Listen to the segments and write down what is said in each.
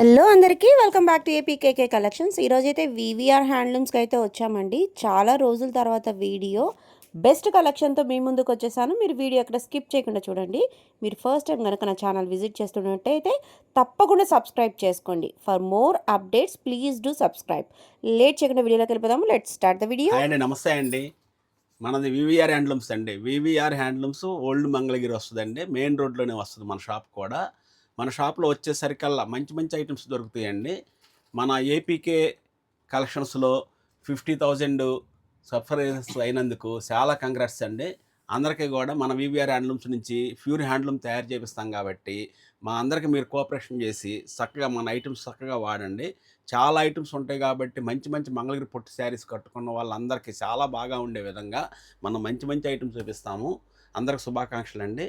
Hello అందరికీ welcome back to APKK collections. ఈరోజైతే VVR హ్యాండ్లూమ్స్కి అయితే వచ్చామండి. చాలా రోజుల తర్వాత వీడియో. బెస్ట్ కలెక్షన్తో మీ ముందుకు వచ్చేసాను. మీరు వీడియో అక్కడ స్కిప్ చేయకుండా చూడండి. మీరు ఫస్ట్ టైం కనుక నా ఛానల్ విజిట్ చేస్తున్నట్టయితే తప్పకుండా సబ్స్క్రైబ్ చేసుకోండి. For more updates please do subscribe. Late చేయకుండా వీడియోలోకి వెళ్ళిపోదాము. Let start the video. అండి నమస్తే అండి. మనది వివిఆర్ హ్యాండ్లూమ్స్ అండి. వివిఆర్ హ్యాండ్లూమ్స్ ఓల్డ్ మంగళగిరి వస్తుందండి. మెయిన్ రోడ్లోనే వస్తుంది మన షాప్ కూడా. మన షాప్లో వచ్చేసరికల్లా మంచి మంచి ఐటమ్స్ దొరుకుతాయండి. మన ఏపీకే కలెక్షన్స్లో ఫిఫ్టీ థౌజండ్ సఫరైజర్స్ అయినందుకు చాలా కంగ్రాట్స్ అండి. అందరికీ కూడా మన వివిఆర్ హ్యాండ్లూమ్స్ నుంచి ప్యూర్ హ్యాండ్లూమ్ తయారు చేపిస్తాం కాబట్టి మా అందరికి మీరు కోఆపరేషన్ చేసి చక్కగా మన ఐటమ్స్ చక్కగా వాడండి. చాలా ఐటమ్స్ ఉంటాయి కాబట్టి మంచి మంచి మంగళగిరి పొట్టి శారీస్ కట్టుకున్న వాళ్ళందరికీ చాలా బాగా ఉండే విధంగా మనం మంచి మంచి ఐటమ్స్ చూపిస్తాము. అందరికి శుభాకాంక్షలు అండి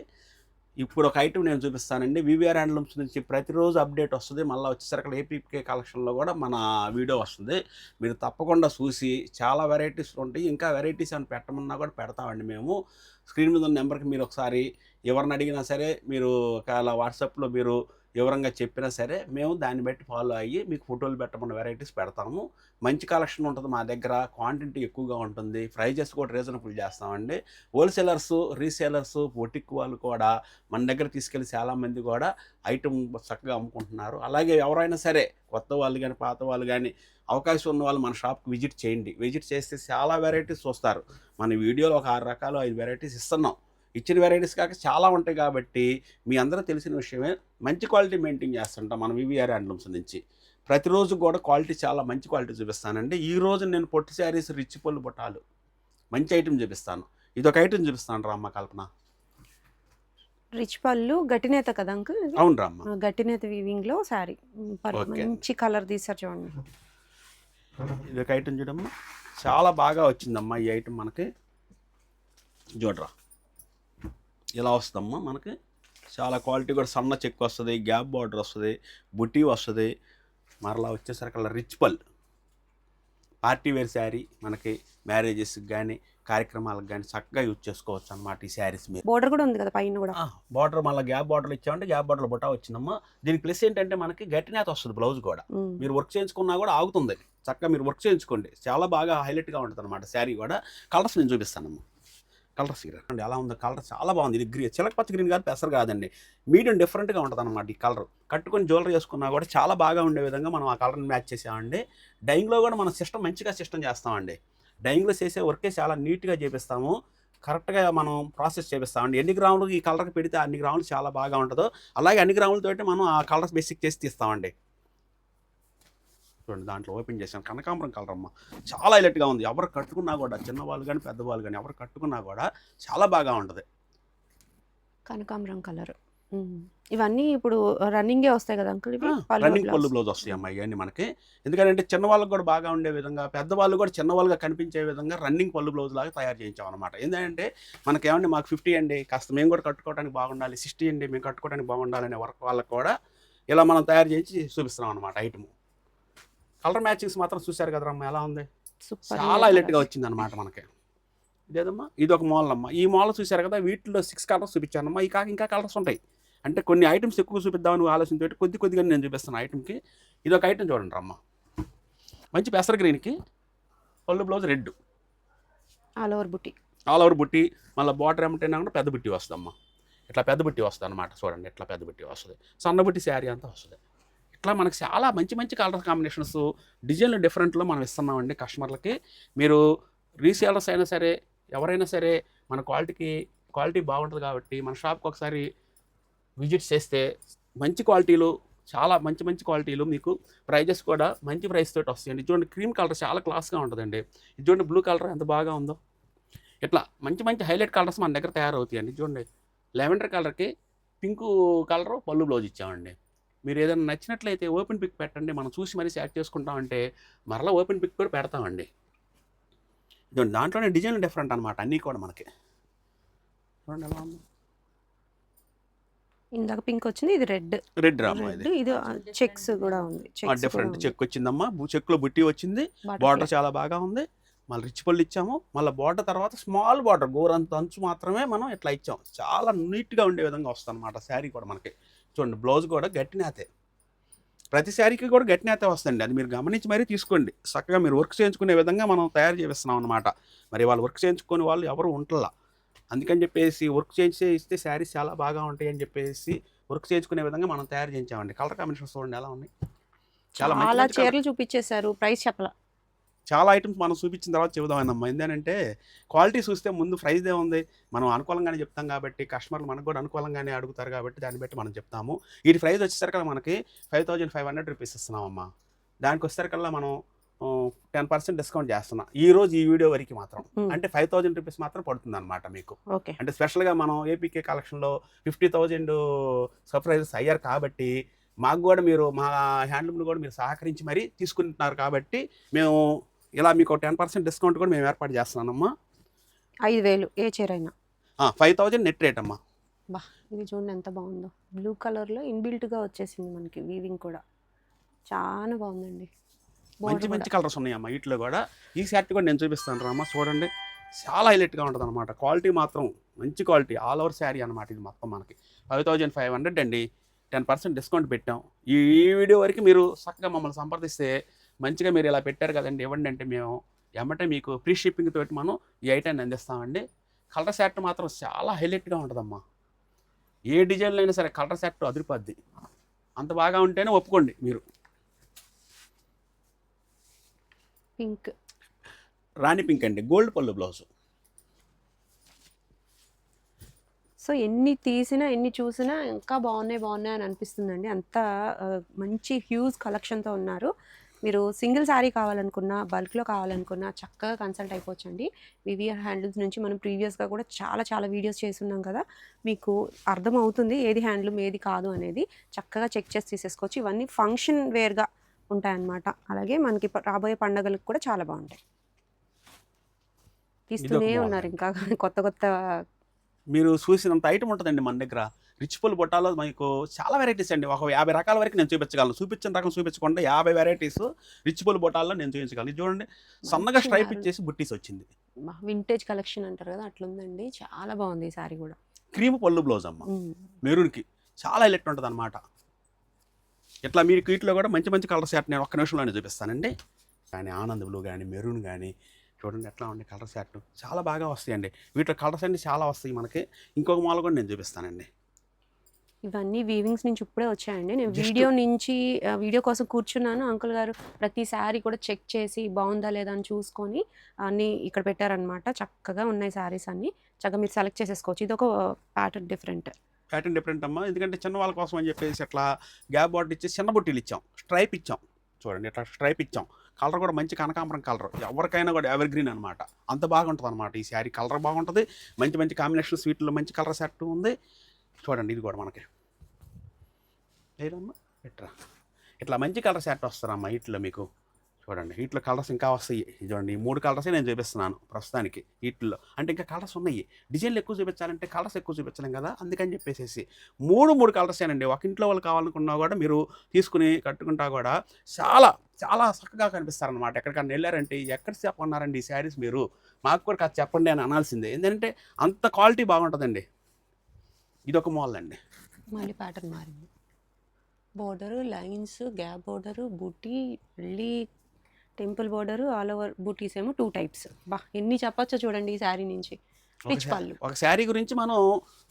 ఇప్పుడు ఒక ఐటమ్ నేను చూపిస్తానండి. వివిఆర్ హ్యాండ్లూమ్స్ నుంచి ప్రతిరోజు అప్డేట్ వస్తుంది. మళ్ళీ వచ్చేసరికి ఏపీకే కలెక్షన్లో కూడా మన వీడియో వస్తుంది. మీరు తప్పకుండా చూసి చాలా వెరైటీస్ ఉంటాయి. ఇంకా వెరైటీస్ ఏమైనా పెట్టమన్నా కూడా పెడతామండి మేము. స్క్రీన్ మీద ఉన్న నెంబర్కి మీరు ఒకసారి ఎవరిని అడిగినా సరే మీరు ఒకవేళ వాట్సాప్లో మీరు వివరంగా చెప్పినా సరే మేము దాన్ని బట్టి ఫాలో అయ్యి మీకు ఫోటోలు పెట్టమన్న వెరైటీస్ పెడతాము. మంచి కలెక్షన్ ఉంటుంది మా దగ్గర. క్వాంటిటీ ఎక్కువగా ఉంటుంది. ప్రైజెస్ కూడా రీజనబుల్ చేస్తామండి. హోల్సేలర్స్ రీసేలర్స్ బొటిక్ వాళ్ళు కూడా మన దగ్గర తీసుకెళ్ళి చాలామంది కూడా ఐటమ్ చక్కగా అమ్ముకుంటున్నారు. అలాగే ఎవరైనా సరే కొత్త వాళ్ళు కానీ పాత వాళ్ళు కానీ అవకాశం ఉన్న వాళ్ళు మన షాప్కి విజిట్ చేయండి. విజిట్ చేస్తే చాలా వెరైటీస్ చూస్తారు. మన వీడియోలో ఒక ఆరు రకాలు ఐదు వెరైటీస్ ఇస్తున్నాం. ఇచ్చిన వెరైటీస్ కాక చాలా ఉంటాయి కాబట్టి మీ అందరూ తెలిసిన విషయమే. మంచి క్వాలిటీ మెయింటైన్ చేస్తుంటాం మనం వివిఆర్ హ్యాండ్లూమ్స్ నుంచి. ప్రతిరోజు కూడా క్వాలిటీ చాలా మంచి క్వాలిటీ చూపిస్తానండి. ఈ రోజు నేను పొట్టి శారీస్ రిచ్ పళ్ళు బుట్టాలు మంచి ఐటమ్ చూపిస్తాను. ఇది ఒక ఐటమ్ చూపిస్తాను రామ్మ కల్పన. రిచ్ పళ్ళు గట్టినేత కదా అంకుల్? అవును రామ్మ గట్టినేత వీవింగ్లో Okay. మంచి కలర్ తీసారు చూడండి. ఇది ఒక ఐటమ్ చూడమ్మా. చాలా బాగా వచ్చిందమ్మా ఈ ఐటమ్ మనకి. చూడరా. ఇలా వస్తుందమ్మా మనకి. చాలా క్వాలిటీ కూడా సన్న చెక్ వస్తుంది గ్యాప్ బార్డర్ వస్తుంది బుట్టి వస్తుంది. మరలా వచ్చేసరికి అలా రిచ్ పల్. పార్టీ వేర్ శారీ మనకి మ్యారేజెస్కి కానీ కార్యక్రమాలకు కానీ చక్కగా యూజ్ చేసుకోవచ్చు అన్నమాట ఈ శారీస్ మీరు. బోర్డర్ కూడా ఉంది కదా పైన కూడా? బార్డర్ మళ్ళీ గ్యాప్ బార్డర్ ఇచ్చామంటే గ్యాప్ బార్డర్ బుటా వచ్చిందమ్మా. దీనికి ప్లస్ ఏంటంటే మనకి గట్టినేత వస్తుంది బ్లౌజ్ కూడా. మీరు వర్క్ చేయించుకున్నా కూడా ఆగుతుంది. చక్కగా మీరు వర్క్ చేయించుకోండి. చాలా బాగా హైలైట్గా ఉంటుంది అనమాట శారీ కూడా. కలర్స్ నేను చూపిస్తానమ్మా. కలర్స్ అండి అలా ఉంది. కలర్ చాలా బాగుంది. ఇది గ్రీన్ చిలక పచ్చ గ్రీన్ కాదు పెసరు కాదండి. మీడియం డిఫరెంట్గా ఉంటుంది అనమాట ఈ కలర్. కట్టుకొని జ్యువెలరీ చేసుకున్నా కూడా చాలా బాగా ఉండే విధంగా మనం ఆ కలర్ని మ్యాచ్ చేసామండి. డైయింగ్లో కూడా మనం సిస్టమ్ మంచిగా సిస్టమ్ చేస్తామండి. డైయింగ్లో చేసే వర్కే చాలా నీట్గా చేపిస్తాము. కరెక్ట్గా మనం ప్రాసెస్ చేపిస్తామండి. ఎన్ని గ్రాములు ఈ కలర్కి పెడితే అన్ని గ్రాములు చాలా బాగా ఉంటుందో అలాగే అన్ని గ్రాములతో మనం ఆ కలర్స్ బేసిక్ చేసి తీస్తామండి. చూడండి దాంట్లో ఓపెన్ చేసాను కనకాంబరం కలర్ అమ్మ. చాలా హైలైట్గా ఉంది. ఎవరు కట్టుకున్నా కూడా చిన్నవాళ్ళు కానీ పెద్దవాళ్ళు కానీ ఎవరు కట్టుకున్నా కూడా చాలా బాగా ఉంటుంది. కనకాంబరం కలర్. ఇవన్నీ ఇప్పుడు రన్నింగే వస్తాయి కదా అంకుల్ రన్నింగ్ పళ్ళు. బ్లౌజ్ వస్తాయి అమ్మ ఇవన్నీ మనకి. ఎందుకంటే చిన్నవాళ్ళకి కూడా బాగా ఉండే విధంగా పెద్దవాళ్ళు కూడా చిన్నవాళ్ళుగా కనిపించే విధంగా రన్నింగ్ పళ్ళు బ్లౌజ్ లాగా తయారు చేయించాం అనమాట ఏంటంటే మనకి ఏమండి మాకు ఫిఫ్టీ అండి. కాస్త మేము కూడా కట్టుకోవడానికి బాగుండాలి సిక్స్టీ అండి మేము కట్టుకోవడానికి బాగుండాలి అనే వర్క్ వాళ్ళకి కూడా ఇలా మనం తయారు చేయించి చూపిస్తున్నాం అనమాట ఐటమ్. కలర్ మ్యాచింగ్స్ మాత్రం చూశారు అమ్మ ఎలా ఉంది? చాలా. హైలైట్గా వచ్చింది అనమాట మనకి. ఇదేదమ్మా? ఇది ఒక మోడల్ అమ్మా. ఈ మోడల్ చూశారు కదా వీటిలో సిక్స్ కలర్స్ చూపించానమ్మా. ఈ కాక ఇంకా కలర్స్ ఉంటాయి. అంటే కొన్ని ఐటమ్స్ ఎక్కువ చూపిద్దామని ఆలోచనతో కొద్ది కొద్దిగా నేను చూపిస్తాను ఐటమ్కి ఇది ఒక ఐటమ్ చూడండి అమ్మ మంచి పెసర గ్రీన్కి పళ్ళు బ్లౌజ్ రెడ్ ఆల్ ఓవర్ బుట్టి ఆల్ ఓవర్ బుట్టి మళ్ళీ బార్డర్ ఏమంటేనా కూడా పెద్ద బుట్టి వస్తుందమ్మా. ఇట్లా పెద్ద బుట్టి వస్తుంది అనమాట చూడండి ఇట్లా పెద్ద బుట్టి వస్తుంది. సన్న బుట్టి శారీ అంతా వస్తుంది. ఇట్లా మనకు చాలా మంచి మంచి కలర్ కాంబినేషన్స్ డిజైన్లు డిఫరెంట్లో మనం ఇస్తున్నామండి కస్టమర్లకి. మీరు రీసేలర్స్ అయినా సరే ఎవరైనా సరే మన క్వాలిటీకి క్వాలిటీ బాగుంటుంది కాబట్టి మన షాప్కి ఒకసారి విజిట్ చేస్తే మంచి క్వాలిటీలు చాలా మంచి మంచి క్వాలిటీలు మీకు ప్రైజెస్ కూడా మంచి ప్రైస్ తోటి వస్తాయండి. చూడండి క్రీమ్ కలర్ చాలా క్లాస్గా ఉంటుందండి. ఇది చూడండి బ్లూ కలర్ ఎంత బాగా ఉందో. ఇట్లా మంచి మంచి హైలైట్ కలర్స్ మన దగ్గర తయారవుతాయండి. చూడండి లెవెండర్ కలర్కి పింక్ కలర్ పళ్ళు బ్లౌజ్ ఇచ్చామండి. మీరు ఏదైనా నచ్చినట్లయితే ఓపెన్ పిక్ పెట్టండి మనం చూసి మరీ సెలెక్ట్ చేసుకుంటామంటే మరలా ఓపెన్ పిక్ కూడా పెడతామండి. దాంట్లోనే డిజైన్ డిఫరెంట్ అనమాట అన్నీ కూడా మనకి. చూడండి ఎలా ఉంది. ఇందాక పింక్ వచ్చింది ఇది రెడ్. రెడ్ రామా ఇది. ఇది చెక్స్ కూడా ఉంది. డిఫరెంట్ చెక్ వచ్చిందమ్మా. చెక్లో బుట్టి వచ్చింది. బార్డర్ చాలా బాగా ఉంది. మళ్ళీ రిచ్ పళ్ళు ఇచ్చాము. మళ్ళీ బార్డర్ తర్వాత స్మాల్ బార్డర్ గోరంత అంచు మాత్రమే మనం ఇట్లా ఇచ్చాం. చాలా నీట్గా ఉండే విధంగా వస్తుంది అనమాట శారీ కూడా మనకి. చూడండి బ్లౌజ్ కూడా గట్టి నేతే ప్రతి శారీకి కూడా గట్టినేత వస్తుంది అది మీరు గమనించి మరీ తీసుకోండి. చక్కగా మీరు వర్క్ చేయించుకునే విధంగా మనం తయారు చేస్తున్నాం అనమాట మరి వాళ్ళు వర్క్ చేయించుకునే వాళ్ళు ఎవరు ఉంటలా అందుకని చెప్పేసి వర్క్ చేయించి ఇస్తే శారీస్ చాలా బాగా ఉంటాయి అని చెప్పేసి వర్క్ చేయించుకునే విధంగా మనం తయారు చేయించామండి. కలర్ కాంబినేషన్స్ చూడండి ఎలా ఉన్నాయి. చాలా చీరలు చూపించేశారు. ప్రైస్ చెప్పలా. చాలా ఐటమ్స్ మనం చూపించిన తర్వాత చెబుదామన్నమ్మా ఏంటంటే క్వాలిటీ చూస్తే ముందు ప్రైస్దే ఉంది. మనం అనుకూలంగానే చెప్తాం కాబట్టి కస్టమర్లు మనకు కూడా అనుకూలంగానే అడుగుతారు కాబట్టి దాన్ని బట్టి మనం చెప్తాము. వీటి ప్రైస్ వచ్చేసరికల్లా మనకి five thousand five hundred rupees ఇస్తున్నామమ్మా. దానికి వచ్చేసరికల్లా మనం టెన్ పర్సెంట్ డిస్కౌంట్ చేస్తున్నాం. ఈ రోజు ఈ వీడియో వరకు మాత్రం. అంటే ఫైవ్ థౌజండ్ రూపీస్ మాత్రం పడుతుంది అనమాట మీకు. ఓకే. అంటే స్పెషల్గా మనం ఏపీకే కలెక్షన్లో ఫిఫ్టీ థౌజండ్ సర్ప్రైజెస్ అయ్యారు కాబట్టి మాకు కూడా మీరు మా హ్యాండ్లూమ్ని కూడా మీరు సహకరించి మరీ తీసుకుంటున్నారు కాబట్టి మేము ఇలా మీకు టెన్ పర్సెంట్ డిస్కౌంట్ కూడా మేము ఏర్పాటు చేస్తున్నామమ్మా ఐదు వేలు ఏ చీర అయినా ఫైవ్ థౌజండ్ నెట్ రేట్ అమ్మా. బా ఇది చూడండి ఎంత బాగుందో. బ్లూ కలర్లో ఇన్బిల్ట్గా వచ్చేసింది మనకి వీవింగ్ కూడా. చాలా బాగుందండి. మంచి మంచి. కలర్స్ ఉన్నాయమ్మా వీటిలో కూడా. ఈ షర్ట్ కూడా నేను చూపిస్తాను రామ్మా చూడండి. చాలా హైలైట్గా ఉంటుంది అనమాట క్వాలిటీ మాత్రం మంచి క్వాలిటీ ఆల్ ఓవర్ శారీ అనమాట ఇది మొత్తం మనకి. ఫైవ్ థౌజండ్ ఫైవ్ హండ్రెడ్ అండి. టెన్ పర్సెంట్ డిస్కౌంట్ పెట్టాం. ఈ వీడియో వరకు మీరు చక్కగా మమ్మల్ని సంప్రదిస్తే మంచిగా మీరు ఇలా పెట్టారు కదండి ఇవ్వండి అంటే మేము ఎమ్మటే మీకు ఫ్రీ షిప్పింగ్ తోటి మనం ఈ ఐటాన్ని అందిస్తామండి. కలర్ సెట్ మాత్రం చాలా హైలైట్గా ఉంటుందమ్మా. ఏ డిజైన్లో అయినా సరే కలర్ సెట్ అదిరిపోద్ది. అంత బాగా ఉంటేనే ఒప్పుకోండి మీరు. పింక్ రాణి పింక్ అండి గోల్డ్ పళ్ళు బ్లౌజ్ సో ఎన్ని తీసినా ఎన్ని చూసినా ఇంకా బాగున్నాయి బాగున్నాయి అని అనిపిస్తుందండి. అంత మంచి హ్యూజ్ కలెక్షన్తో ఉన్నారు. మీరు సింగిల్ శారీ కావాలనుకున్నా బల్క్లో కావాలనుకున్నా చక్కగా కన్సల్ట్ అయిపోవచ్చండి. వివిఆర్ హ్యాండిల్స్ నుంచి మనం ప్రీవియస్గా కూడా చాలా చాలా వీడియోస్ చేస్తున్నాం కదా మీకు అర్థమవుతుంది ఏది హ్యాండ్లూమ్ ఏది కాదు అనేది. చక్కగా చెక్ చేసి తీసేసుకోవచ్చు. ఇవన్నీ ఫంక్షన్ వేర్గా ఉంటాయన్నమాట. అలాగే మనకి రాబోయే పండగలకు కూడా చాలా బాగుంటాయి. తీస్తూనే. ఉన్నారు ఇంకా కొత్త కొత్త మీరు చూసినంత ఐటమ్ ఉంటుందండి మన దగ్గర. రిచ్ పుల్ బుట్టాలో మీకు చాలా వెరైటీస్ అండి. ఒక యాభై రకాల వరకు నేను చూపించగలను. చూపించిన రకం చూపించకుండా యాభై వెరైటీస్ రిచ్ పుల్ బుట్టాల్లో నేను చూపించగలను. చూడండి సన్నగా స్ట్రైప్. ఇచ్చేసి బుట్టీస్ వచ్చింది. వింటేజ్ కలెక్షన్ అంటారు కదా అట్లుందండి. చాలా బాగుంది ఈ సారీ కూడా. క్రీమ్ పళ్ళు బ్లౌజ్ అమ్మ. మెరూన్కి. చాలా హైలైట్ ఉంటుంది అనమాట ఇట్లా మీరు వీటిలో కూడా మంచి మంచి కలర్ సెట్ నేను ఒక్క నిమిషంలోనే చూపిస్తానండి. కానీ ఆనంద్ బ్లూ కానీ మెరూన్ కానీ చూడండి ఎట్లా ఉంది కలర్ సెట్ చాలా బాగా వస్తాయండి. వీటిలో కలర్స్ అన్ని చాలా వస్తాయి మనకి. ఇంకొక మాల కూడా నేను చూపిస్తానండి. ఇవన్నీ వీవింగ్స్ నుంచి ఇప్పుడే వచ్చాయండి. నేను వీడియో నుంచి వీడియో కోసం కూర్చున్నాను. అంకుల్ గారు ప్రతి శారీ కూడా చెక్ చేసి బాగుందా లేదా అని చూసుకొని అన్ని ఇక్కడ పెట్టారనమాట చక్కగా ఉన్నాయి శారీస్ అన్ని. చక్కగా మీరు సెలెక్ట్ చేసేసుకోవచ్చు. ఇది ఒక ప్యాటర్న్ డిఫరెంట్ ప్యాటర్న్ డిఫరెంట్ అమ్మా. ఎందుకంటే చిన్న వాళ్ళ కోసం అని చెప్పేసి ఇట్లా గ్యాప్ బాటిల్ ఇచ్చి చిన్న బుట్టీలు ఇచ్చాం. స్ట్రైప్ ఇచ్చాం. చూడండి ఇట్లా స్ట్రైప్ ఇచ్చాం. కలర్ కూడా మంచి కనకాంబరం కలర్. ఎవరికైనా కూడా ఎవర్ గ్రీన్ అనమాట అంత బాగుంటుంది అనమాట ఈ శారీ. కలర్ బాగుంటుంది. మంచి మంచి కాంబినేషన్ స్వీట్లో మంచి కలర్ సెట్ ఉంది. చూడండి ఇది కూడా మనకి. లేదమ్మా ఇట్లా ఇట్లా మంచి కలర్ సెట్ వస్తారమ్మా ఇట్లా మీకు. చూడండి వీటిలో కలర్స్ ఇంకా వస్తాయి. చూడండి ఈ మూడు కలర్స్ నేను చూపిస్తున్నాను ప్రస్తుతానికి వీటిల్లో అంటే ఇంకా కలర్స్ ఉన్నాయి. డిజైన్లు ఎక్కువ చూపించాలంటే కలర్స్ ఎక్కువ చూపించలేం కదా అందుకని చెప్పేసి మూడు మూడు కలర్సేనండి. ఒక ఇంట్లో వాళ్ళు కావాలనుకున్నా కూడా మీరు తీసుకుని కట్టుకుంటా కూడా చాలా చాలా చక్కగా కనిపిస్తారనమాట ఎక్కడికన్నా వెళ్ళారంటే ఎక్కడ చెప్పన్నారండి ఈ శారీస్ మీరు? మాకు కూడా కాదు చెప్పండి అని అనాల్సిందే. ఏంటంటే అంత క్వాలిటీ బాగుంటుందండి. ఇది ఒక మోల్ అండి. మళ్ళీ ప్యాటర్న్ మారింది. బోర్డరు లైన్స్ గ్యాప్ బోర్డరు బుట్టి మళ్ళీ టెంపుల్ బోర్డరు ఆల్ ఓవర్ బూటీస్ ఏమో టూ టైప్స్. బా ఎన్ని చెప్పొచ్చో చూడండి ఈ శారీ నుంచి. రిచ్ పళ్ళు. ఒక శారీ గురించి మనం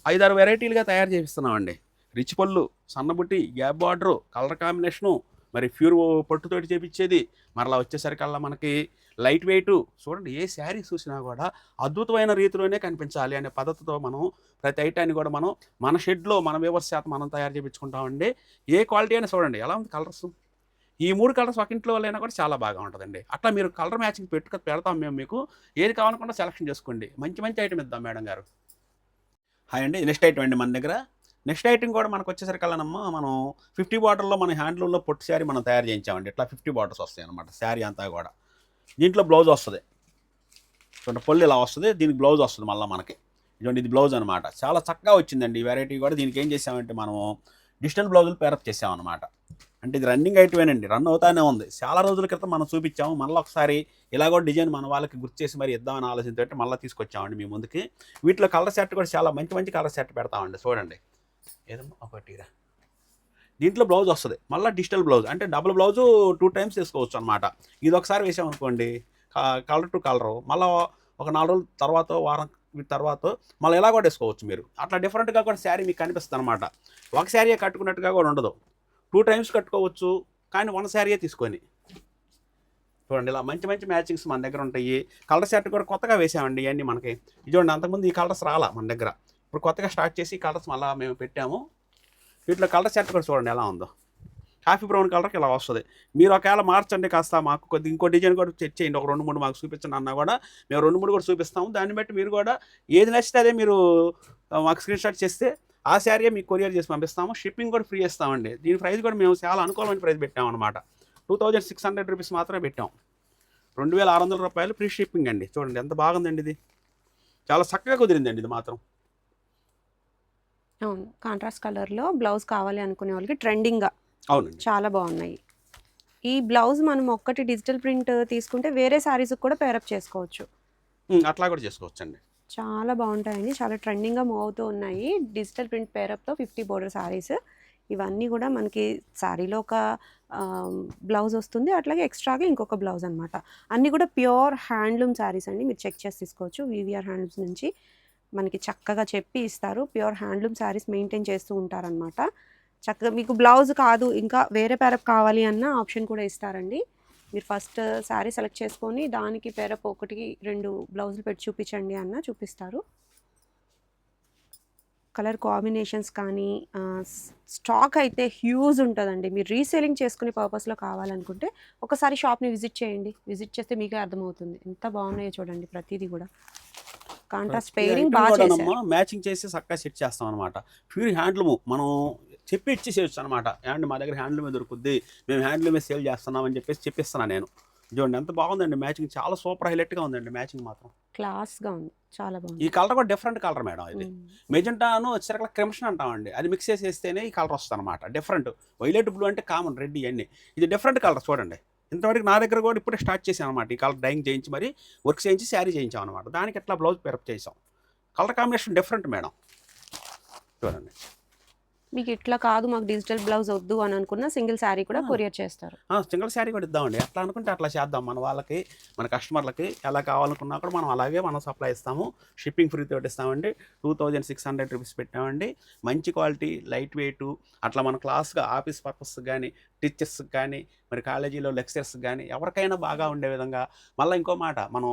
ఐదారు వెరైటీలుగా తయారు చేపిస్తున్నామండి. రిచ్ పళ్ళు సన్నబుట్టి గ్యాప్ బార్డరు కలర్ కాంబినేషను మరి ప్యూర్ పట్టుతోటి చేపించేది మరలా వచ్చేసరికల్లా మనకి లైట్ వెయిట్. చూడండి ఏ శారీ చూసినా కూడా అద్భుతమైన రీతిలోనే కనిపించాలి అనే పద్ధతితో మనం ప్రతి ఐటాన్ని కూడా మనం మన షెడ్లో మన వ్యూవర్స్ చేత మనం తయారు చేయించుకుంటామండి ఏ క్వాలిటీ అయినా చూడండి ఎలా ఉంది కలర్స్? ఈ మూడు కలర్స్ ఒక ఇంట్లో వాళ్ళైనా కూడా చాలా బాగా ఉంటుందండి. అట్లా మీరు కలర్ మ్యాచింగ్ పెట్టుకు పెడతాం మేము మీకు. ఏది కావాలనుకుంటే సెలెక్షన్ చేసుకోండి. మంచి మంచి ఐటమ్ ఇద్దాం మేడం గారు. హాయ్ అండి. నెక్స్ట్ ఐటమ్ అండి మన దగ్గర. నెక్స్ట్ ఐటమ్ కూడా మనకు వచ్చేసరికల్లానమ్మా మనం ఫిఫ్టీ బాటిల్లో మన హ్యాండ్లూమ్లో పొట్టి శారీ మనం తయారు చేయించామండి. ఇట్లా ఫిఫ్టీ బాటిల్స్ వస్తాయి అనమాట శారీ అంతా కూడా. దీంట్లో బ్లౌజ్ వస్తుంది. చూడండి పొల్లు ఇలా వస్తుంది. దీనికి బ్లౌజ్ వస్తుంది మళ్ళీ మనకి. ఇటువంటి ఇది బ్లౌజ్ అనమాట చాలా చక్కగా వచ్చిందండి ఈ వెరైటీ కూడా. దీనికి ఏం చేసామంటే మనము డిజిటల్ బ్లౌజులు పేరప్ చేసామన్నమాట. అంటే ఇది రన్నింగ్ ఐటమేనండి రన్ అవుతానే ఉంది. చాలా రోజుల క్రితం మనం చూపించాము. మళ్ళీ ఒకసారి ఇలాగో డిజైన్ మన వాళ్ళకి గుర్తు చేసి మరి ఇద్దామని ఆలోచనతో మళ్ళీ తీసుకొచ్చామండి మీ ముందుకి. వీటిలో కలర్ సెట్ కూడా చాలా మంచి మంచి కలర్ సెట్ పెడతామండి. చూడండి. ఏదమ్మా? ఒకటి దీంట్లో బ్లౌజ్ వస్తుంది. మళ్ళీ డిజిటల్ బ్లౌజ్ అంటే డబుల్ బ్లౌజు టూ టైమ్స్ వేసుకోవచ్చు అనమాట ఇది ఒకసారి వేసామనుకోండి కలర్ టు కలరు మళ్ళీ ఒక నాలుగు రోజుల తర్వాత వారం తర్వాత మళ్ళీ ఎలా కూడా వేసుకోవచ్చు మీరు. అట్లా డిఫరెంట్గా కూడా శారీ మీకు కనిపిస్తుంది అనమాట ఒక శారీ కట్టుకున్నట్టుగా కూడా ఉండదు. టూ టైమ్స్ కట్టుకోవచ్చు కానీ వన్ శారీయే తీసుకొని. చూడండి ఇలా మంచి మంచి మ్యాచింగ్స్ మన దగ్గర ఉంటాయి. కలర్ షర్ట్ కూడా కొత్తగా వేసామండి ఇవన్నీ మనకి. ఇది చూడండి అంతకుముందు ఈ కలర్స్ రాలా మన దగ్గర. ఇప్పుడు కొత్తగా స్టార్ట్ చేసి కలర్స్ మళ్ళీ మేము పెట్టాము. వీటిలో కలర్ షర్ట్ కూడా చూడండి ఎలా ఉందో. కాఫీ బ్రౌన్ కలర్కి ఇలా వస్తుంది. మీరు ఒకవేళ మార్చండి కాస్త మాకు కొద్ది ఇంకో డిజైన్ కూడా చెక్ చేయండి. ఒక రెండు మూడు మాకు చూపించండి అన్నా కూడా మేము రెండు మూడు కూడా చూపిస్తాము. దాన్ని బట్టి మీరు కూడా ఏది నచ్చితే అదే మీరు మాకు స్క్రీన్ షాట్ చేస్తే ఆ శారీ మీకు కొరియర్ చేసి పంపిస్తాము షిప్పింగ్ కూడా ఫ్రీ ఇస్తామండి. దీని ప్రైస్ కూడా మేము చాలా అనుకూలమైన ప్రైస్ పెట్టాము అనమాట two thousand six hundred rupees మాత్రమే పెట్టాం. రెండు వేల ఆరు వందల రూపాయలు ఫ్రీ షిప్పింగ్ అండి. చూడండి ఎంత బాగుందండి ఇది. చాలా చక్కగా కుదిరిందండి ఇది మాత్రం. అవును కాంట్రాస్ట్ కలర్లో బ్లౌజ్ కావాలి అనుకునే వాళ్ళకి ట్రెండింగ్గా. అవునండి. చాలా బాగున్నాయి. ఈ బ్లౌజ్ మనం ఒక్కటి డిజిటల్ ప్రింట్ తీసుకుంటే వేరే శారీస్ కూడా పేరప్ చేసుకోవచ్చు. అట్లా కూడా చేసుకోవచ్చండి. చాలా బాగుంటాయండి. చాలా ట్రెండింగ్గా మూవ్ అవుతూ ఉన్నాయి. డిజిటల్ ప్రింట్ పేరప్తో ఫిఫ్టీ బోర్డర్ శారీస్. ఇవన్నీ కూడా మనకి శారీలో ఒక బ్లౌజ్ వస్తుంది. అట్లాగే ఎక్స్ట్రాగా ఇంకొక బ్లౌజ్ అనమాట అన్నీ కూడా ప్యూర్ హ్యాండ్లూమ్ శారీస్ అండి. మీరు చెక్ చేసి తీసుకోవచ్చు. వివిఆర్ హ్యాండ్లూమ్స్ నుంచి మనకి చక్కగా చెప్పి ఇస్తారు. ప్యూర్ హ్యాండ్లూమ్ శారీస్ మెయింటైన్ చేస్తూ ఉంటారనమాట చక్కగా మీకు బ్లౌజ్ కాదు ఇంకా వేరే పేరప్ కావాలి అన్న ఆప్షన్ కూడా ఇస్తారండి. మీరు ఫస్ట్ శారీ సెలెక్ట్ చేసుకొని దానికి పేరప్ ఒకటి రెండు బ్లౌజులు పెట్టి చూపించండి అన్న చూపిస్తారు. కలర్ కాంబినేషన్స్ కానీ స్టాక్ అయితే హ్యూజ్ ఉంటుందండి. మీరు రీసేలింగ్ చేసుకునే పర్పస్లో కావాలనుకుంటే ఒకసారి షాప్ని విజిట్ చేయండి. విజిట్ చేస్తే మీకే అర్థమవుతుంది. ఎంత బాగున్నాయో చూడండి ప్రతిదీ కూడా. కాంట్రాస్ట్ పెయిరింగ్ బాగా మ్యాచింగ్ చేసి చక్కగా సెట్ చేస్తాం అనమాట ప్యూర్ హ్యాండ్లూమ్. మనం చెప్పి ఇచ్చేసేయచ్చు అనమాట అండ్ మా దగ్గర హ్యాండ్లూమే దొరుకుద్ది మేము హ్యాండ్లూమే సేల్ చేస్తున్నాం అని చెప్పేసి చెప్పిస్తున్నాను నేను. చూడండి ఎంత బాగుందండి మ్యాచింగ్ చాలా సూపర్ హైలైట్గా ఉందండి మ్యాచింగ్ మాత్రం. క్లాస్గా ఉంది చాలా బాగుంది. ఈ కలర్ కూడా డిఫరెంట్ కలర్ మేడం ఇది. మెజెంటాను చిరకల క్రిమ్షన్ అంటామండి. అది మిక్స్ చేసేస్తేనే ఈ కలర్ వస్తుంది అనమాట డిఫరెంట్. వైలెట్ బ్లూ అంటే కామన్ రెడ్ ఇవన్నీ. ఇది డిఫరెంట్ కలర్ చూడండి. ఇంతవరకు నా దగ్గర కూడా ఇప్పుడే స్టార్ట్ చేసాం అనమాట ఈ కలర్ డైయింగ్ చేయించి మరి వర్క్ చేయించి శారీ చేయించాం అనమాట దానికి ఎట్లా బ్లౌజ్ పేరప్ చేసాం. Colour combination different madam. చూడండి. మీకు ఇట్లా కాదు మాకు డిజిటల్ బ్లౌజ్ వద్దు అని అనుకున్న సింగిల్ శారీ కూడా. కొరియర్ చేస్తారు. సింగిల్ శారీ కూడా ఇద్దామండి. ఎట్లా అనుకుంటే అట్లా చేద్దాం. మన వాళ్ళకి మన కస్టమర్లకి ఎలా కావాలనుకున్నా కూడా మనం అలాగే మనం సప్లై ఇస్తాము. షిప్పింగ్ ఫ్రీ తోటి ఇస్తామండి. Two thousand six hundred rupees పెట్టామండి. మంచి క్వాలిటీ లైట్ వెయిట్ అట్లా మన క్లాస్గా ఆఫీస్ పర్పస్ కానీ టీచర్స్ కానీ మరి కాలేజీలో లెక్చరర్స్ కానీ ఎవరికైనా బాగా ఉండే విధంగా మళ్ళీ ఇంకో మాట. మనం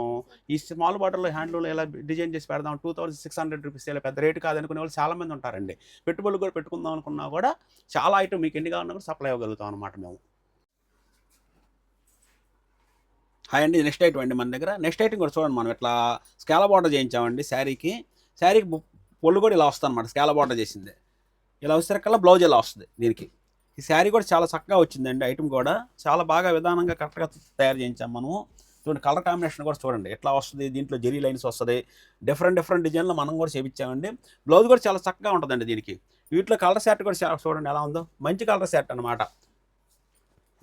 ఈ స్మాల్ బాటిల్లో హ్యాండ్లూలో ఎలా డిజైన్ చేసి పెడదాం. Two thousand six hundred rupees ఇలా పెద్ద రేటు కాదనుకునే వాళ్ళు చాలా మంది ఉంటారండి. పెట్టుబడులు కూడా పెట్టుకుందాం అనుకున్నా కూడా చాలా ఐటమ్ మీకు ఎన్ని కావాలన్నా కూడా సప్లై ఇవ్వగలుగుతాం అనమాట మేము. హాయ్ అండి నెక్స్ట్ ఐటమ్ అండి మన దగ్గర. నెక్స్ట్ ఐటమ్ కూడా చూడండి మనం ఇట్లా స్కాల బార్డర్ చేయించామండి శారీకి. శారీకి పొళ్ళు పొల్లు కూడా ఇలా వస్తుంది అనమాట స్కాల బార్డర్ చేసింది. ఇలా వచ్చేసరికల్లా బ్లౌజ్ ఇలా వస్తుంది దీనికి. ఈ శారీ కూడా చాలా చక్కగా వచ్చిందండి ఐటమ్ కూడా. చాలా బాగా విధానంగా కరెక్ట్గా తయారు చేయించాం మనము. చూడండి కలర్ కాంబినేషన్ కూడా చూడండి ఎట్లా వస్తుంది దీంట్లో జెరీ లైన్స్ వస్తుంది. డిఫరెంట్ డిఫరెంట్ డిజైన్లో మనం కూడా చేయించామండి బ్లౌజ్ కూడా చాలా చక్కగా ఉంటుందండి దీనికి. వీటిలో కలర్ సెట్ కూడా చూడండి ఎలా ఉందో. మంచి కలర్ సెట్ అనమాట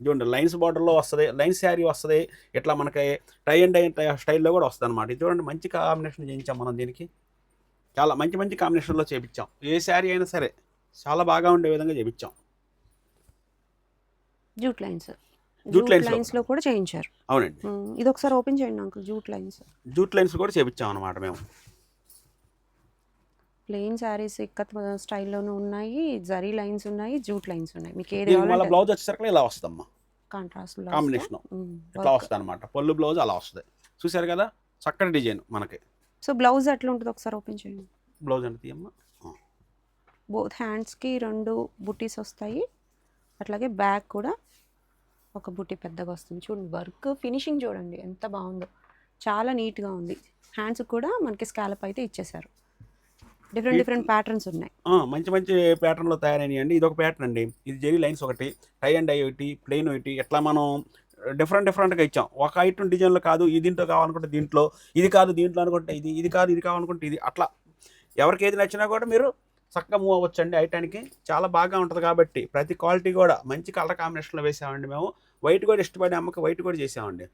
చూడండి లైన్స్ బార్డర్లో వస్తుంది లైన్స్ శారీ వస్తుంది ఇట్లా మనకి టై అండ్ డై స్టైల్లో కూడా వస్తుంది అనమాట చూడండి మంచి కాంబినేషన్ చేయించాం మనం దీనికి. చాలా మంచి మంచి కాంబినేషన్లో చేయించాం ఏ శారీ అయినా సరే చాలా బాగా ఉండే విధంగా చేయించాం జూట్ లైన్స్. జూట్. లైన్స్లో కూడా చేయించారు. అవునండి. ఇది ఒకసారి ఓపెన్ చేయండి uncle jute lines. Jute lines కూడా చేయించాం అనమాట మేము. ప్లెయిన్ శారీస్ ఇక్కత్ స్టైల్లోనూ ఉన్నాయి. జరీ లైన్స్ ఉన్నాయి జూట్ లైన్స్ ఉన్నాయి. మీకు ఏది మళ్ళీ బ్లౌజ్ వచ్చేసరికి ఇలా వస్తుందమ్మా. Contrast combination. ఇట్లా వస్తుంది అనమాట పళ్ళు బ్లౌజ్ అలా వస్తుంది. చూసారు కదా? చక్కటి డిజైన్ మనకి. సో బ్లౌజ్ ఎట్లా ఉంటుంది ఒకసారి ఓపెన్ చేయండి. బ్లౌజ్ అంటే తీయమ్మా? బోత్ హ్యాండ్స్కి రెండు బుటీస్ వస్తాయి. అట్లాగే బ్యాక్ కూడా ఒక బుట్టి పెద్దగా వస్తుంది. చూడండి వర్క్ ఫినిషింగ్ చూడండి ఎంత బాగుందో. చాలా నీట్గా ఉంది. హ్యాండ్స్ కూడా మనకి స్కాలప్ అయితే ఇచ్చేసారు డిఫరెంట్ ఈ- డిఫరెంట్ ప్యాటర్న్స్ ఉన్నాయి. మంచి మంచి ప్యాటర్న్లో తయారైనాయండి. ఇది ఒక ప్యాటర్న్ అండి. ఇది జెరీ లైన్స్ ఒకటి. టై అండ్ డై ఒకటి ప్లెయిన్ ఒకటి. ఇట్లా మనం డిఫరెంట్ డిఫరెంట్గా ఇచ్చాం. ఒక ఐటమ్ డిజైన్లో కాదు ఇది దీంట్లో కావాలనుకుంటే దీంట్లో ఇది కాదు దీంట్లో అనుకుంటే ఇది ఇది కాదు ఇది కావాలనుకుంటే ఇది. అట్లా ఎవరికి ఏది నచ్చినా కూడా మీరు చక్కగా మూవ్ అవ్వచ్చండి. ఐటానికి చాలా బాగా ఉంటుంది కాబట్టి ప్రతి క్వాలిటీ కూడా మంచి కలర్ కాంబినేషన్లో వేసామండి మేము. వైట్ కూడా ఇష్టపడే అమ్మకి వైట్ కూడా చేసామండి.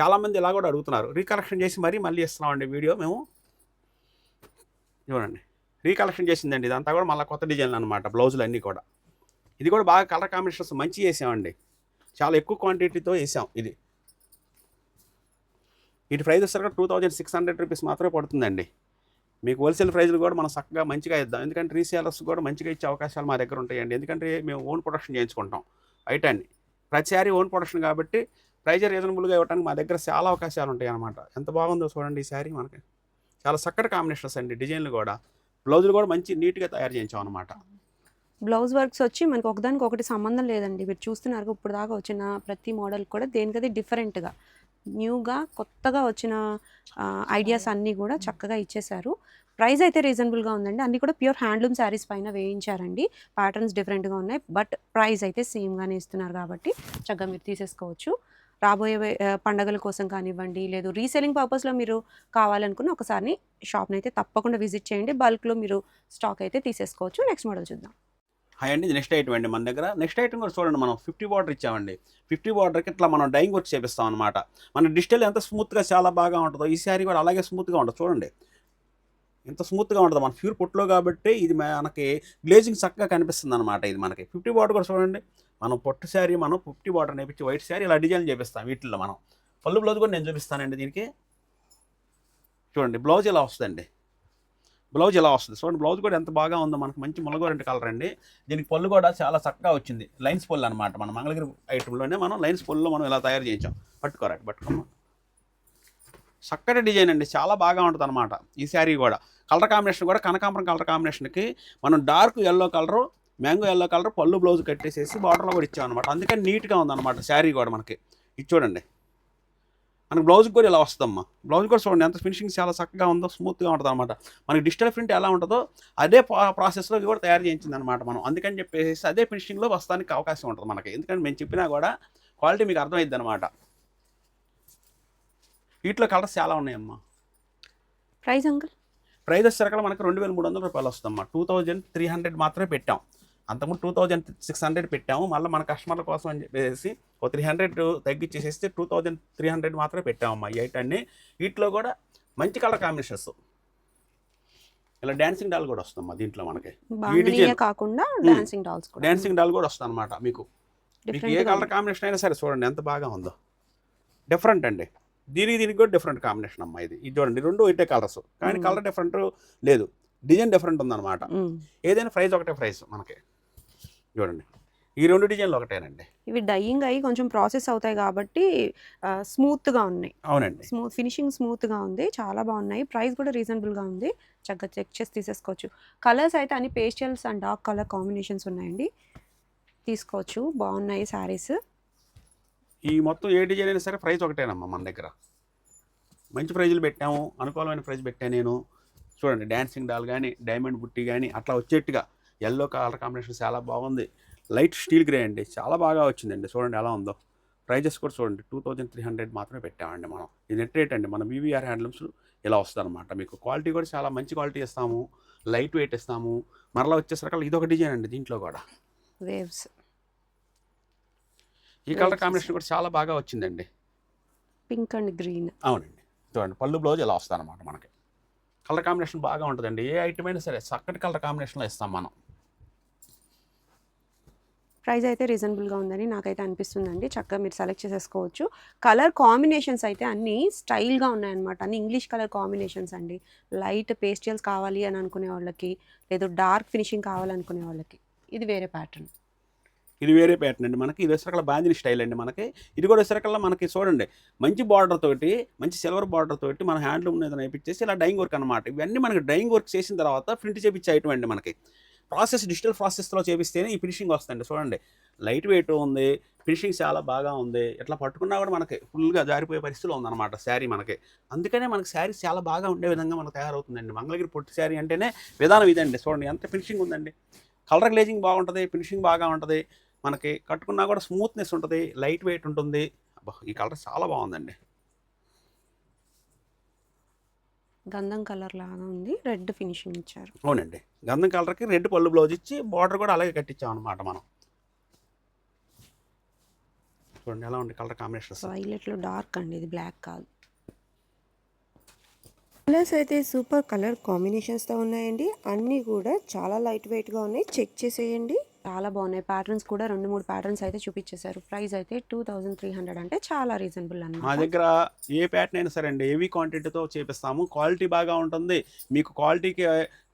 చాలామంది ఇలా కూడా అడుగుతున్నారు. రీకలెక్షన్ చేసి మరీ మళ్ళీ ఇస్తున్నామండి వీడియో మేము. చూడండి రీకలెక్షన్ చేసిందండి. ఇదంతా కూడా మళ్ళీ కొత్త డిజైన్లు అనమాట బ్లౌజులు అన్నీ కూడా. ఇది కూడా బాగా కలర్ కాంబినేషన్స్ మంచి వేసామండి చాలా ఎక్కువ క్వాంటిటీతో వేసాం ఇది. వీటి ప్రైస్ వచ్చేసరికి two thousand six hundred rupees మాత్రమే పడుతుందండి. మీకు హోల్సేల్ ప్రైజ్లు కూడా మనం చక్కగా మంచిగా ఇద్దాం. ఎందుకంటే రీసేలర్స్ కూడా మంచిగా ఇచ్చే అవకాశాలు మా దగ్గర ఉంటాయండి. ఎందుకంటే మేము ఓన్ ప్రొడక్షన్ చేయించుకుంటాం. ఐటాన్ని ప్రతిసారి ఓన్ ప్రొడక్షన్ కాబట్టి ప్రైజ్ రీజనబుల్గా ఇవ్వడానికి మా దగ్గర చాలా అవకాశాలు ఉంటాయి అన్నమాట ఎంత బాగుందో చూడండి ఈ శారీ మనకి. చాలా చక్కటి కాంబినేషన్స్ అండి డిజైన్లు కూడా. బ్లౌజులు కూడా మంచి నీట్గా తయారు చేయించాం అనమాట బ్లౌజ్ వర్క్స్ వచ్చి మనకి ఒకదానికి ఒకటి సంబంధం లేదండి. మీరు చూస్తున్నారు ఇప్పుడు దాకా వచ్చిన ప్రతి మోడల్ కూడా దేనికది డిఫరెంట్గా. న్యూగా కొత్తగా వచ్చిన ఐడియాస్ అన్నీ కూడా చక్కగా ఇచ్చేశారు. ప్రైస్ అయితే రీజనబుల్గా ఉందండి. అన్నీ కూడా ప్యూర్ హ్యాండ్లూమ్ శారీస్ పైన వేయించారండి. ప్యాటర్న్స్ డిఫరెంట్గా ఉన్నాయి. బట్ ప్రైస్ అయితే సేమ్గానే ఇస్తున్నారు కాబట్టి చక్కగా మీరు తీసేసుకోవచ్చు. రాబోయే పండగల కోసం కానివ్వండి లేదు రీసెలింగ్ పర్పస్లో మీరు కావాలనుకున్న ఒకసారి షాప్ని అయితే తప్పకుండా విజిట్ చేయండి. బల్క్లో మీరు స్టాక్ అయితే తీసేసుకోవచ్చు. నెక్స్ట్ మోడల్ చూద్దాం. హాయ్ అండి నెక్స్ట్ ఐటమ్ అండి మన దగ్గర. నెక్స్ట్ ఐటమ్ కూడా చూడండి మనం ఫిఫ్టీ బార్డర్ ఇచ్చామండి. ఫిఫ్టీ బార్డర్కి ఇట్లా మనం డైయింగ్ వర్క్ చేపిస్తాం అనమాట మన డిజిటల్ ఎంత స్మూత్గా చాలా బాగా ఉంటుందో ఈ శారీ కూడా అలాగే స్మూత్గా ఉంటుంది. చూడండి. ఎంత స్మూత్గా ఉంటుంది మన ప్యూర్ పుట్లో కాబట్టి ఇది మనకి గ్లేజింగ్ చక్కగా కనిపిస్తుంది అనమాట ఇది మనకి. ఫిఫ్టీ బార్డర్ కూడా చూడండి. మనం పొట్టు శారీ మనం పుట్టి బార్డర్ నేపించి వైట్ శారీ ఇలా డిజైన్ చేపిస్తాం వీటిల్లో మనం. పళ్ళు బ్లౌజ్ కూడా నేను చూపిస్తానండి దీనికి. చూడండి బ్లౌజ్ ఇలా వస్తుందండి? బ్లౌజ్ ఇలా వస్తుంది? చూడండి బ్లౌజ్ కూడా ఎంత బాగా ఉందో మనకు మంచి ములగోరెంట్ కలర్ అండి. దీనికి పళ్ళు కూడా చాలా చక్కగా వచ్చింది. లైన్స్ పళ్ళు అనమాట మన మంగళగిరి ఐటెంలోనే మనం లైన్స్ పళ్ళులో మనం ఇలా తయారు చేయించాం. పట్టుకోరాటి పట్టుకోమా చక్కటి డిజైన్ అండి. చాలా బాగా ఉంటుంది అనమాట ఈ శారీ కూడా. కలర్ కాంబినేషన్ కూడా కనకాంబరం కలర్ కాంబినేషన్కి. మనం dark yellow colour mango yellow colour పళ్ళు బ్లౌజ్ కట్టేసేసి బార్డర్లో కూడా ఇచ్చాం అనమాట అందుకని నీట్గా ఉందన్నమాట శారీ కూడా మనకి. ఇది చూడండి. మనకి బ్లౌజ్ కూడా ఇలా వస్తుందమ్మా. బ్లౌజ్ కూడా చూడండి ఎంత ఫినిషింగ్ చాలా చక్కగా ఉందో స్మూత్గా ఉంటుంది అనమాట మనకి డిజిటల్ ప్రింట్ ఎలా ఉంటుందో అదే ప్రాసెస్లో కూడా తయారు చేయించింది అనమాట మనం. అందుకని చెప్పేసి అదే ఫినిషింగ్లో వస్తానికి అవకాశం ఉంటుంది మనకి. ఎందుకంటే మేము చెప్పినా కూడా క్వాలిటీ మీకు అర్థమైద్ది అనమాట వీటిలో కలర్స్ చాలా ఉన్నాయమ్మా. ప్రైస్ అంకుల్ ప్రైస్ వచ్చేసరికి మనకి రెండు వేల మూడు వందల రూపాయలు వస్తుందమ్మా. టూ థౌజండ్ త్రీ హండ్రెడ్ మాత్రమే పెట్టాం. అంతకుముందు టూ థౌజండ్ సిక్స్ హండ్రెడ్ పెట్టాము మళ్ళీ మన కస్టమర్ల కోసం అని చెప్పేసి ఒక త్రీ హండ్రెడ్ తగ్గించేసేస్తే టూ థౌజండ్ త్రీ హండ్రెడ్ మాత్రమే పెట్టామమ్మా ఈ ఐటాన్ని వీటిలో కూడా మంచి కలర్ కాంబినేషన్స్ ఇలా డాన్సింగ్ డాల్ కూడా వస్తుందమ్మా దీంట్లో మనకి. కాకుండా. డాన్సింగ్ డాల్స్ డాన్సింగ్ డాల్ కూడా వస్తుంది అనమాట మీకు మీకు ఏ కలర్ కాంబినేషన్ అయినా సరే చూడండి ఎంత బాగా ఉందో. డిఫరెంట్ అండి. దీనికి దీనికి కూడా డిఫరెంట్ కాంబినేషన్ అమ్మా ఇది. ఇది చూడండి రెండు ఇటే కలర్స్ కానీ. కలర్ డిఫరెంట్ లేదు. డిజైన్ డిఫరెంట్ ఉందన్నమాట. ఏదైనా ప్రైస్ ఒకటే ప్రైస్ మనకి. చూడండి. ఈ రెండు డిజైన్లు ఒకటేనండి. ఇవి డైయింగ్ అయ్యి కొంచెం ప్రాసెస్ అవుతాయి కాబట్టి స్మూత్గా ఉన్నాయి. అవునండి. స్మూత్ ఫినిషింగ్ స్మూత్గా ఉంది. చాలా బాగున్నాయి. ప్రైస్ కూడా రీజనబుల్గా ఉంది. చక్కగా చెక్ చేసి తీసేసుకోవచ్చు. కలర్స్ అయితే అన్ని pastels and dark colour combinations ఉన్నాయండి. తీసుకోవచ్చు. బాగున్నాయి శారీస్. ఈ మొత్తం ఏ డిజైన్ అయినా సరే ప్రైస్ ఒకటేనమ్మా మన దగ్గర. మంచి ప్రైజులు పెట్టాము. అనుకూలమైన ప్రైస్ పెట్టాను నేను. చూడండి డాన్సింగ్ డాల్ కానీ డైమండ్ బుట్టి కానీ అట్లా వచ్చేట్టుగా ఎల్లో కలర్ కాంబినేషన్ చాలా బాగుంది. లైట్ స్టీల్ గ్రే అండి. చాలా బాగా వచ్చిందండి. చూడండి ఎలా ఉందో. ప్రైజెస్ కూడా చూడండి. టూ థౌజండ్ త్రీ హండ్రెడ్ మాత్రమే పెట్టామండి మనం. ఇది నెట్ రేట్ అండి. మన బీవీఆర్ హ్యాండ్లూమ్స్ ఇలా వస్తుంది అనమాట మీకు క్వాలిటీ కూడా చాలా మంచి క్వాలిటీ ఇస్తాము. లైట్ వెయిట్ ఇస్తాము. మరలా వచ్చేసరికి ఇది ఒక డిజైన్ అండి దీంట్లో కూడా. వేవ్స్ ఈ కలర్ కాంబినేషన్ కూడా చాలా బాగా వచ్చిందండి. పింక్ అండ్ గ్రీన్ అవునండి. చూడండి. పళ్ళు బ్లౌజ్ ఇలా వస్తుంది అనమాట మనకి. కలర్ కాంబినేషన్ బాగా ఉంటుందండి. ఏ ఐటమ్ అయినా సరే చక్కటి కలర్ కాంబినేషన్లో ఇస్తాం మనం. ప్రైస్ అయితే రీజనబుల్గా ఉందని నాకైతే అనిపిస్తుందండి. చక్కగా మీరు సెలెక్ట్ చేసేసుకోవచ్చు. కలర్ కాంబినేషన్స్ అయితే అన్నీ స్టైల్గా ఉన్నాయన్నమాట. అన్ని ఇంగ్లీష్ కలర్ కాంబినేషన్స్ అండి. లైట్ పేస్టియల్స్ కావాలి అని అనుకునే వాళ్ళకి లేదు డార్క్ ఫినిషింగ్ కావాలనుకునే వాళ్ళకి ఇది వేరే ప్యాటర్న్. ఇది వేరే ప్యాటర్న్ అండి. మనకి ఇది వచ్చేసరికల్లా బాందిని స్టైల్ అండి మనకి. ఇది కూడా వచ్చేసరికల్లా మనకి చూడండి మంచి బార్డర్ తోటి మంచి సిల్వర్ బార్డర్ తోటి మన హ్యాండ్లూమ్ ఏదైనా వేయించేసి ఇలా డైయింగ్ వర్క్ అనమాట ఇవన్నీ మనకి డైయింగ్ వర్క్ చేసిన తర్వాత ప్రింట్ చేపించే ఐటమ్ అండి మనకి. ప్రాసెస్ డిజిటల్ ప్రాసెస్లో చేపిస్తేనే ఈ ఫినిషింగ్ వస్తుంది చూడండి. లైట్ వెయిట్ ఉంది ఫినిషింగ్ చాలా బాగా ఉంది. ఎట్లా పట్టుకున్నా కూడా మనకి ఫుల్గా జారిపోయే పరిస్థితిలో ఉందన్నమాట శారీ మనకి. అందుకనే మనకి శారీ చాలా బాగా ఉండే విధంగా మనకు తయారవుతుందండి. మంగళగిరి పొట్టి శారీ అంటేనే విధానం ఇదండి. చూడండి ఎంత ఫినిషింగ్ ఉందండి. కలర్ గ్లేజింగ్ బాగుంటుంది ఫినిషింగ్ బాగా ఉంటుంది. మనకి కట్టుకున్నా కూడా స్మూత్నెస్ ఉంటుంది లైట్ వెయిట్ ఉంటుంది. అబ్బా ఈ కలర్ చాలా బాగుందండి. గంధం కలర్ లాగా ఉంది. రెడ్ ఫినిషింగ్ ఇచ్చారు. అవునండి. గంధం కలర్కి రెడ్ పళ్ళు బ్లౌజ్ ఇచ్చి బార్డర్ కూడా అలాగే కట్టించాం అనమాట మనం. చూడండి ఎలా ఉంది కలర్ కాంబినేషన్స్ వైలెట్లో డార్క్ అండి ఇది బ్లాక్ కాదు. కలర్స్ అయితే సూపర్ కలర్ కాంబినేషన్స్తో ఉన్నాయండి. అన్నీ కూడా చాలా లైట్ వెయిట్గా ఉన్నాయి. చెక్ చేసేయండి. చాలా బాగున్నాయి. ప్యాటర్న్స్ కూడా రెండు మూడు ప్యాటర్న్స్ అయితే చూపించేశారు. ప్రైస్ అయితే టూ థౌజండ్ త్రీ హండ్రెడ్ అంటే చాలా రీజనబుల్ మా దగ్గర ఏ ప్యాటర్న్ అయినా సరే అండి ఏవి క్వాంటిటీతో చేపిస్తాము క్వాలిటీ బాగా ఉంటుంది. మీకు క్వాలిటీకి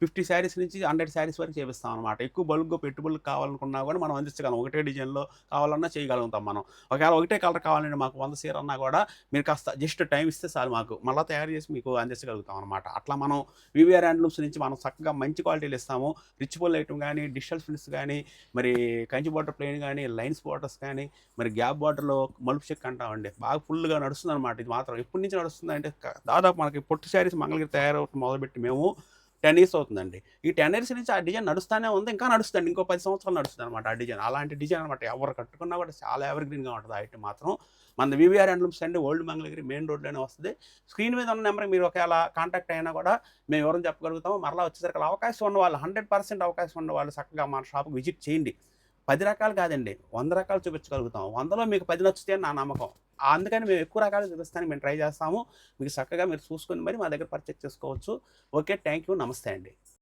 ఫిఫ్టీ శారీస్ నుంచి హండ్రెడ్ శారీస్ వరకు చేపిస్తాం అనమాట ఎక్కువ బల్క్గా పెట్టుబడులు కావాలనుకున్నా కూడా మనం అందించగలం. ఒకటే డిజైన్లో కావాలన్నా చేయగలుగుతాం మనం. ఒకవేళ ఒకటే కలర్ కావాలంటే మాకు వంద సీర అన్నా కూడా మీరు కాస్త జస్ట్ టైం ఇస్తే చాలు మాకు. మళ్ళీ తయారు చేసి మీకు అందించగలుగుతాం అనమాట అట్లా మనం వివిఆర్ హ్యాండ్లూమ్స్ నుంచి మనం చక్కగా మంచి క్వాలిటీలు ఇస్తాము. రిచ్ బుల్ ఐటమ్ కానీ డిజిటల్ ఫిల్స్ కానీ మరి కంచి బాటర్ ప్లేన్ కానీ లైన్స్ బాటర్స్ కానీ మరి గ్యాప్ బాటర్లో మలుపు చెక్ అంటామండి. బాగా ఫుల్గా నడుస్తుంది అనమాట ఇది మాత్రం. ఎప్పటి నుంచి నడుస్తుంది అంటే దాదాపు మనకి పొట్టు శారీస్ మంగళగిరి తయారవటం మొదలుపెట్టి మేము టెన్ ఇయర్స్ అవుతుందండి. ఈ టెన్ ఇయర్స్ నుంచి ఆ డిజైన్ నడుస్తూనే ఉంది. ఇంకా నడుస్తుంది ఇంకో పది సంవత్సరాలు నడుస్తుంది అనమాట ఆ డిజైన్. అలాంటి డిజైన్ అనమాట ఎవరు కట్టుకున్నా కూడా చాలా ఎవర్ గ్రీన్గా ఉంటుంది ఐటమ్ మాత్రం. మన వివిఆర్ హ్యాండ్లూమ్స్ అండి. ఓల్డ్ మంగళగిరి మెయిన్ రోడ్లోనే వస్తుంది. స్క్రీన్ మీద ఉన్న నెంబర్ మీరు ఒకవేళ కాంటాక్ట్ అయినా కూడా మేము ఎవరైనా చెప్పగలుగుతాము మరలా వచ్చేసరికి అవకాశం ఉన్న వాళ్ళు హండ్రెడ్ పర్సెంట్ అవకాశం ఉన్న వాళ్ళు చక్కగా మన షాప్కి విజిట్ చేయండి. పది రకాలు కాదండి. వంద రకాలు చూపించగలుగుతాం. వందలో మీకు పది నచ్చితే అని నా నమ్మకం. అందుకని మేము ఎక్కువ రకాలు చూపిస్తానికి మేము ట్రై చేస్తాము. మీకు చక్కగా మీరు చూసుకొని మరి మా దగ్గర పర్చేస్ చేసుకోవచ్చు. ఓకే థ్యాంక్ యూ నమస్తే అండి.